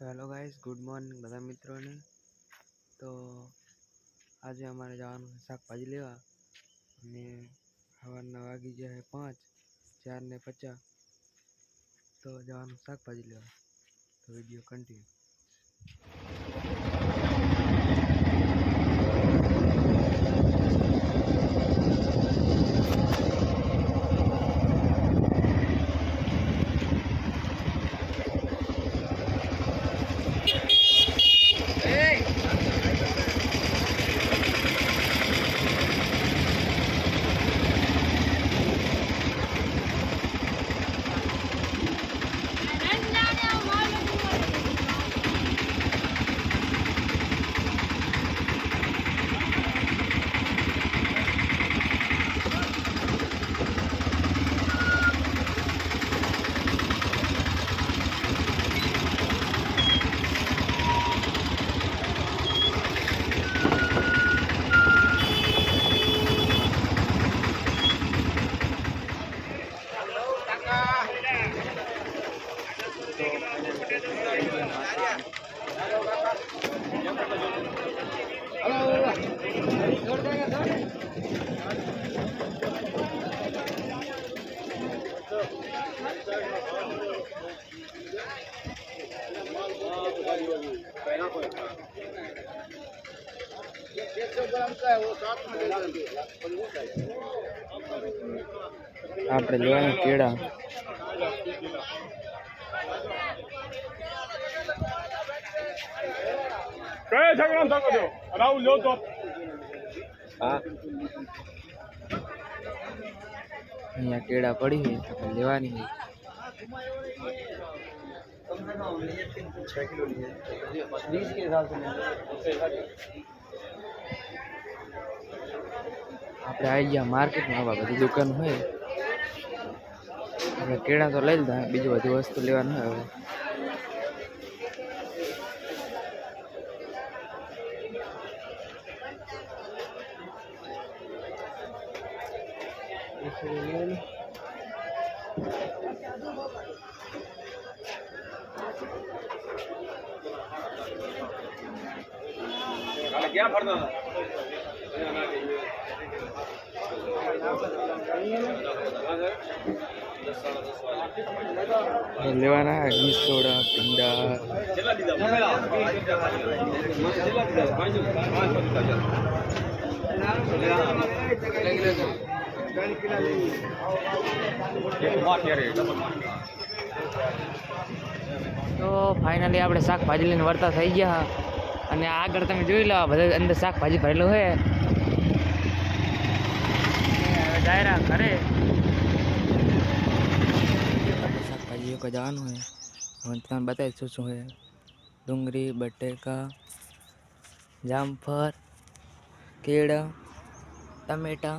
Hello guys, good morning બધા મિત્રોને. તો આજે અમારે જવાનું શાકભાજી લેવા. અને સવારના વાગી ગયા છે પાંચ, ચાર ને પચાસ. તો જવાનું શાકભાજી લેવા. તો વીડિયો કન્ટિન્યુ. આપણે લેવાના કેળા કયા ઝઘડા થકો છો રાહુલ લ્યો તો હા અહીંયા કેળા પડી છે આપણે લેવાની છે આપણે આવી ગયા માર્કેટમાં આવા બધી દુકાન હોય આપણે કેળા તો લઈ લીધા બીજું બધી વસ્તુ લેવાનું હોય હવે ક્યાં ફરતા હતા લેવાના અગ્નિ સોડા પીંડા કેટલા દીધા તો ફાઇનલી આપણે શાકભાજી લઈને વળતા થઈ ગયા. અને આગળ તમે જોઈ લો બધા અંદર શાકભાજી ભરેલું હોય ડાયરા ઘરે. શાકભાજી એક જવાનું હોય હવે તમને બતાવી શું શું હોય ડુંગળી, બટેકા, જામફળ, કેળા, ટમેટા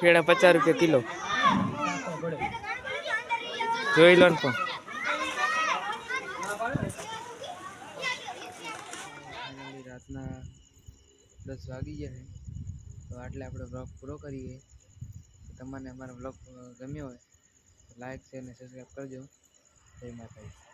કેળા પચાસ રૂપિયા કિલો. જોઈ લો ને પણ. રાતના દસ વાગી ગયા છે. તો આટલે આપણે બ્લોગ પૂરો કરીએ. તમને અમારો બ્લોગ ગમ્યો હોય લાઈક શેર અને સબસ્ક્રાઈબ કરજો. જય માતાજી.